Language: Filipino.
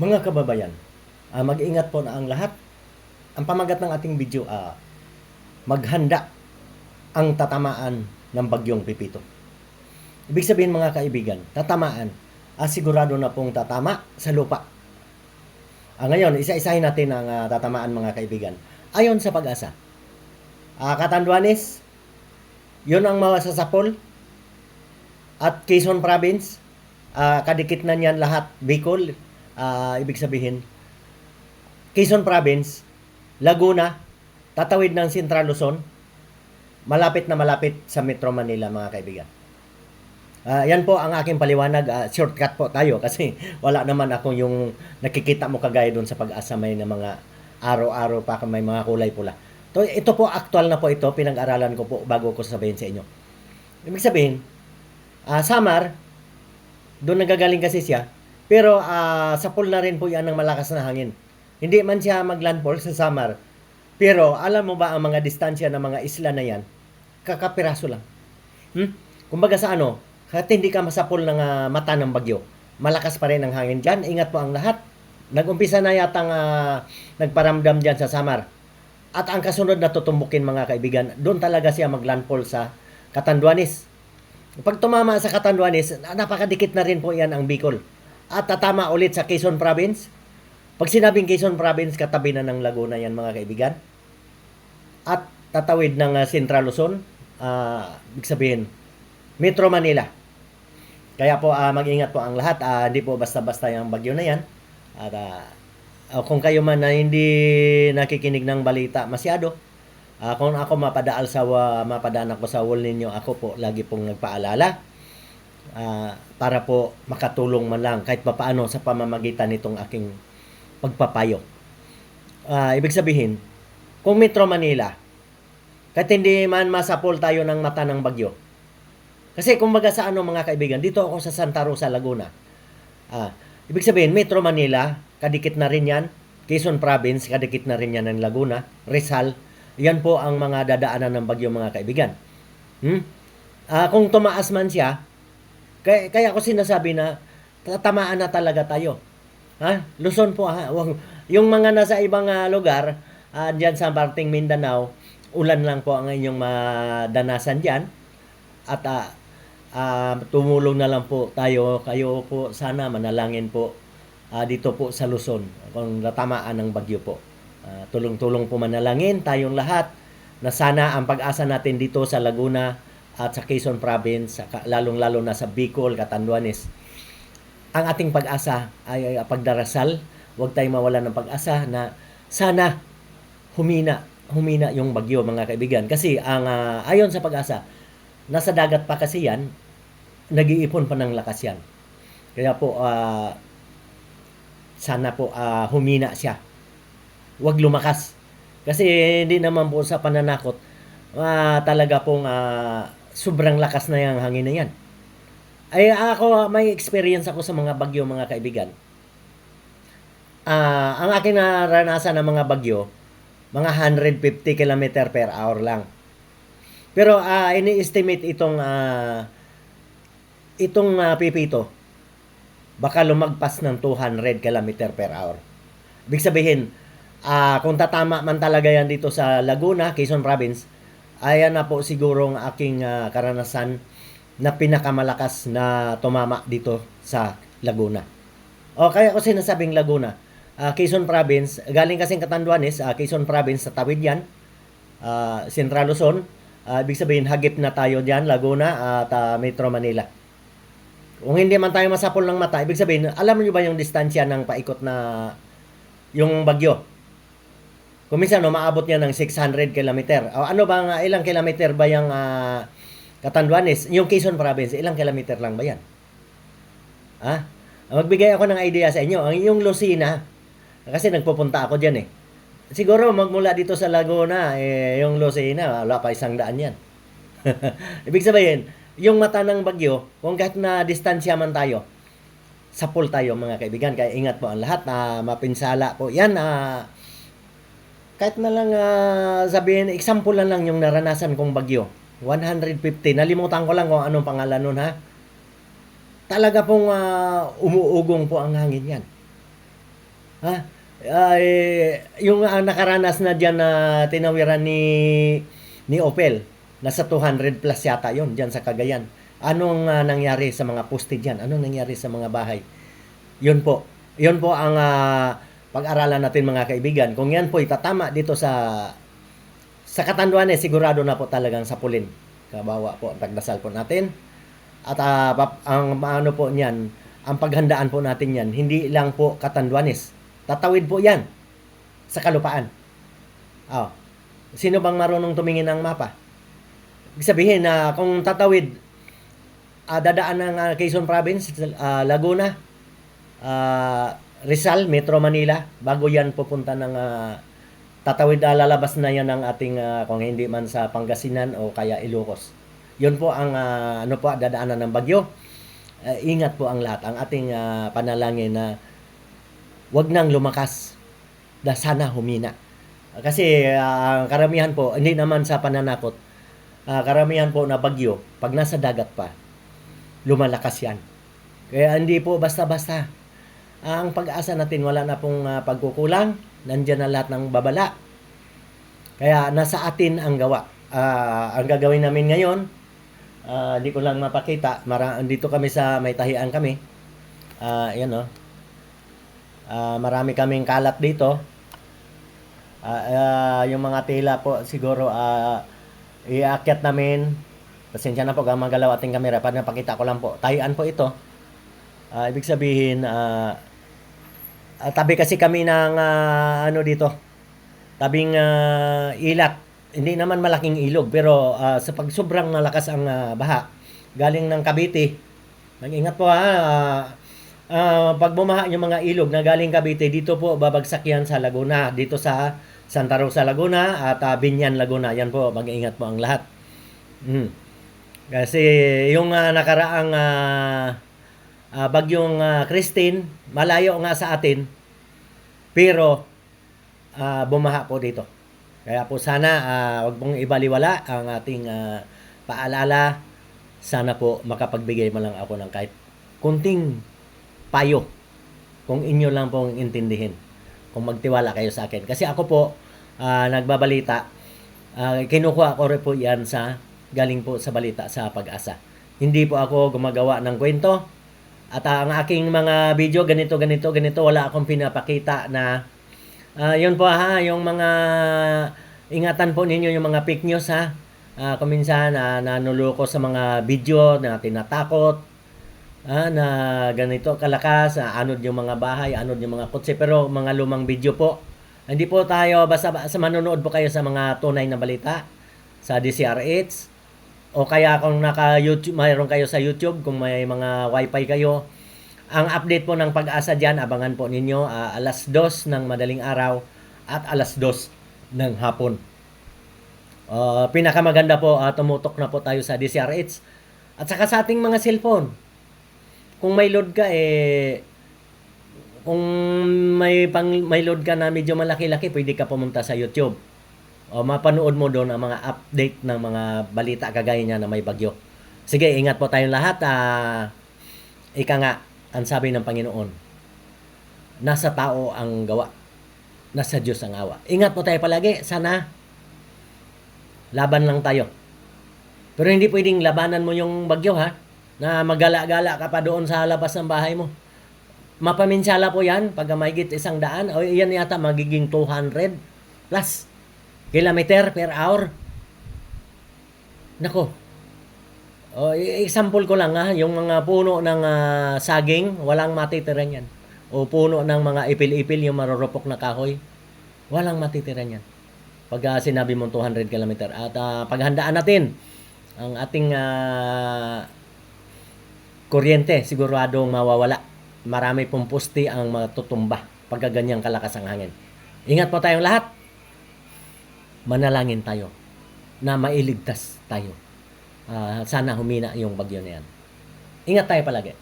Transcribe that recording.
Mga kababayan, ah, mag-ingat po na ang lahat. Ang pamagat ng ating video, ah, maghanda ang tatamaan ng bagyong Pipito. Ibig sabihin mga kaibigan, tatamaan, ah, sigurado na pong tatama sa lupa. Ah, ngayon, isa-isahin natin ang ah, tatamaan mga kaibigan. Ayon sa pag-asa, ah, Catanduanes, yun ang masasapol at Quezon Province, ah, kadikit na niyan lahat, Bicol, ah, ibig sabihin, Quezon Province, Laguna, tatawid ng Central Luzon, malapit na malapit sa Metro Manila mga kaibigan. Ah, yan po ang aking paliwanag. Ah, shortcut po tayo kasi wala naman ako yung nakikita mo kagaya doon sa pag-asa may na mga araw-araw pa may mga kulay pula. To, ito po actual na po ito, pinag-aralan ko po bago ko sabihin sa inyo. Ibig sabihin, ah, Samar, doon nagagaling kasi siya, pero ah, sa pool na rin po yan ng malakas na hangin. Hindi man siya maglandfall sa Samar, pero alam mo ba ang mga distansya ng mga isla na yan, kakapiraso lang. Hmm? Kumbaga sa ano, kahit hindi ka masapol ng ah, mata ng bagyo, malakas pa rin ang hangin dyan. Ingat po ang lahat. Nag-umpisa na yata uh, nagparamdam dyan sa Samar. At ang kasunod na tutumbukin mga kaibigan, doon talaga siya maglandfall sa Catanduanes. Pag tumama sa Catanduanes, napakadikit na rin po yan ang Bicol. At tatama ulit sa Quezon Province. Pag sinabing Quezon Province, katabi na ng Laguna yan mga kaibigan. At tatawid ng ah, Central Luzon, ah, ibig sabihin, Metro Manila. Kaya po ah, mag-ingat po ang lahat. Ah, hindi po basta-basta yung bagyo na yan. At ah, kung kayo man na hindi nakikinig ng balita masyado, ah, kung ako mapadaal sa wa- mapadaan ako sa wall ninyo, ako po lagi pong nagpaalala ah, para po makatulong man lang kahit papaano sa pamamagitan nitong aking pagpapayo. Ah, ibig sabihin, kung Metro Manila, kahit hindi man masapol tayo ng mata ng bagyo, kasi kumbaga sa ano mga kaibigan, dito ako sa Santa Rosa, Laguna. Ah, ibig sabihin, Metro Manila, kadikit na rin yan. Quezon Province, kadikit na rin yan ng Laguna. Rizal, yan po ang mga dadaanan ng bagyo mga kaibigan. Hmm? Ah, kung tumaas man siya, kaya, kaya ako sinasabi na tatamaan na talaga tayo. Ha? Luzon po ha. Yung mga nasa ibang ah, lugar, ah, diyan sa parting Mindanao, ulan lang po ang inyong madanasan diyan. At ah, ah, tumulong na lang po tayo, kayo po sana manalangin po ah, dito po sa Luzon kung natamaan ng bagyo po. Ah, tulong-tulong po manalangin tayong lahat na sana ang pag-asa natin dito sa Laguna at sa Quezon Province, lalong-lalo na sa Bicol, Catanduanes, ang ating pag-asa ay, ay pagdarasal. Huwag tayong mawala ng pag-asa na sana humina, humina yung bagyo mga kaibigan. Kasi ang ah, ayon sa pag-asa, nasa dagat pa kasi yan, nag-iipon pa ng lakas yan. Kaya po, ah, sana po ah, humina siya. Huwag lumakas. Kasi hindi naman po sa pananakot, ah, talaga pong ah, sobrang lakas na yung hangin na yan. Ay ako, may experience ako sa mga bagyo mga kaibigan. Ah, ang aking naranasan ng mga bagyo, mga 150 km per hour lang. Pero ah, ini-estimate itong ah, itong ah, pipito baka lumagpas ng 200 km per hour. Ibig sabihin, ah, kung tatama man talaga yan dito sa Laguna, Quezon Province, ayan na po siguro ang aking ah, karanasan na pinakamalakas na tumama dito sa Laguna. O kaya ko sinasabing Laguna, ah, Quezon Province, galing kasing Catanduanes, ah, Quezon Province sa tawid yan, ah, Central Luzon, ah, ibig sabihin hagip na tayo diyan Laguna at ah, Metro Manila. Kung hindi man tayo masapol ng mata, ibig sabihin, alam niyo ba yung distansya ng paikot na yung bagyo? Kung minsan, no, maabot niya ng 600 km. O, ano ba nga, ilang kilometer ba yung ah, Catanduanes? Yung Quezon Province, ilang kilometer lang ba yan? Ha? Magbigay ako ng idea sa inyo. Ang yung Lucena, kasi nagpupunta ako diyan eh. Siguro magmula dito sa Laguna, eh, yung Lucena, wala pa isang daan yan. Ibig sabihin, yung mata ng bagyo, kung kahit na distansya man tayo, sapol tayo mga kaibigan. Kaya ingat po ang lahat na mapinsala po. Yan, ah, kahit na lang ah, sabihin, example lang lang yung naranasan kong bagyo. 150. Nalimutan ko lang kung anong pangalan nun ha. Talaga pong ah, umuugong po ang hangin yan. Ha? Ay, yung ah, nakaranas na diyan na tinawiran ni ni Opel, nasa 200 plus yata yon diyan sa Cagayan. Anong ah, nangyari sa mga poste diyan? Anong nangyari sa mga bahay? Yun po. Yun po ang ah, pag-aralan natin mga kaibigan. Kung yan po itatama dito sa sa Katanduanes, sigurado na po talagang sa pulin. Kabawa po ang pagdasal po natin. At pap- ang ano po niyan, ang paghandaan po natin yan, hindi lang po Katanduanes. Tatawid po yan sa kalupaan. Oh. Sino bang marunong tumingin ng mapa? Ibig sabihin na kung tatawid, ah, dadaan ng ah, Quezon Province, ah, Laguna, ah, Rizal, Metro Manila, bago yan pupunta ng ah, tatawid ah, lalabas na yan ng ating ah, kung hindi man sa Pangasinan o kaya Ilocos. Yun po ang ah, ano po dadaanan ng bagyo. Ah, ingat po ang lahat. Ang ating ah, panalangin na wag nang lumakas na sana humina. Kasi ang karamihan po, hindi naman sa pananakot, ah, karamihan po na bagyo, pag nasa dagat pa, lumalakas yan. Kaya hindi po basta-basta. Ang pag-asa natin, wala na pong ah, pagkukulang, nandyan na lahat ng babala. Kaya nasa atin ang gawa. Ah, ang gagawin namin ngayon, ah, hindi ko lang mapakita, mara, dito kami sa may tahian kami. Ah, yan oh. Ah, marami kaming kalat dito. Ah, ah, yung mga tela po siguro ah, iakyat namin. Pasensya na po kung magalaw ating kamera para napakita ko lang po. Tahian po ito. Ah, ibig sabihin ah, ah, tabi kasi kami ng ah, ano dito. Tabing ah, ilat. Hindi naman malaking ilog pero ah, sa pag sobrang malakas ang ah, baha galing ng Cavite. Mag-ingat po ha. ah, Ah, pag bumaha yung mga ilog na galing Cavite, dito po babagsak yan sa Laguna. Dito sa Santa Rosa, Laguna at ah, Binyan, Laguna. Yan po, mag-iingat po ang lahat. Mm. Kasi yung ah, nakaraang ah, ah, bagyong ah, Christine, malayo nga sa atin, pero ah, bumaha po dito. Kaya po sana ah, wag pong ibaliwala ang ating ah, paalala. Sana po makapagbigay man lang ako ng kahit kunting payo kung inyo lang pong intindihin kung magtiwala kayo sa akin kasi ako po ah, nagbabalita ah, kinukuha ko rin po yan sa galing po sa balita sa pag-asa hindi po ako gumagawa ng kwento at ah, ang aking mga video ganito ganito ganito wala akong pinapakita na ah, yun po ha yung mga ingatan po ninyo yung mga fake news ha Ah, kung minsan ah, nanuloko sa mga video na tinatakot ah, na ganito kalakas, ah, anod yung mga bahay, anod yung mga kotse, pero mga lumang video po. Hindi po tayo, basta sa manonood po kayo sa mga tunay na balita sa DCRH o kaya kung naka YouTube, mayroon kayo sa YouTube, kung may mga wifi kayo, ang update po ng pag-asa dyan, abangan po ninyo ah, alas 2 ng madaling araw at alas 2 ng hapon. Ah, pinakamaganda po, ah, tumutok na po tayo sa DCRH at saka sa ating mga cellphone kung may load ka eh kung may pang may load ka na medyo malaki-laki, pwede ka pumunta sa YouTube. O mapanood mo doon ang mga update ng mga balita kagaya niya na may bagyo. Sige, ingat po tayong lahat. Ah, ika nga, ang sabi ng Panginoon, nasa tao ang gawa, nasa Diyos ang awa. Ingat po tayo palagi. Sana laban lang tayo. Pero hindi pwedeng labanan mo yung bagyo ha na magala-gala ka pa doon sa labas ng bahay mo. Mapaminsala po yan pag mahigit isang daan. O yan yata magiging 200 plus kilometer per hour. Nako. O, i- example ko lang ha, yung mga puno ng ah, saging, walang matitira yan. O puno ng mga ipil-ipil, yung marurupok na kahoy, walang matitira yan. Pag ah, sinabi mong 200 kilometer. At ah, paghandaan natin ang ating ah, kuryente siguradong mawawala. Marami pong poste ang matutumba pagka ganyang kalakas ang hangin. Ingat po tayong lahat. Manalangin tayo na mailigtas tayo. Ah, sana humina yung bagyo na yan. Ingat tayo palagi.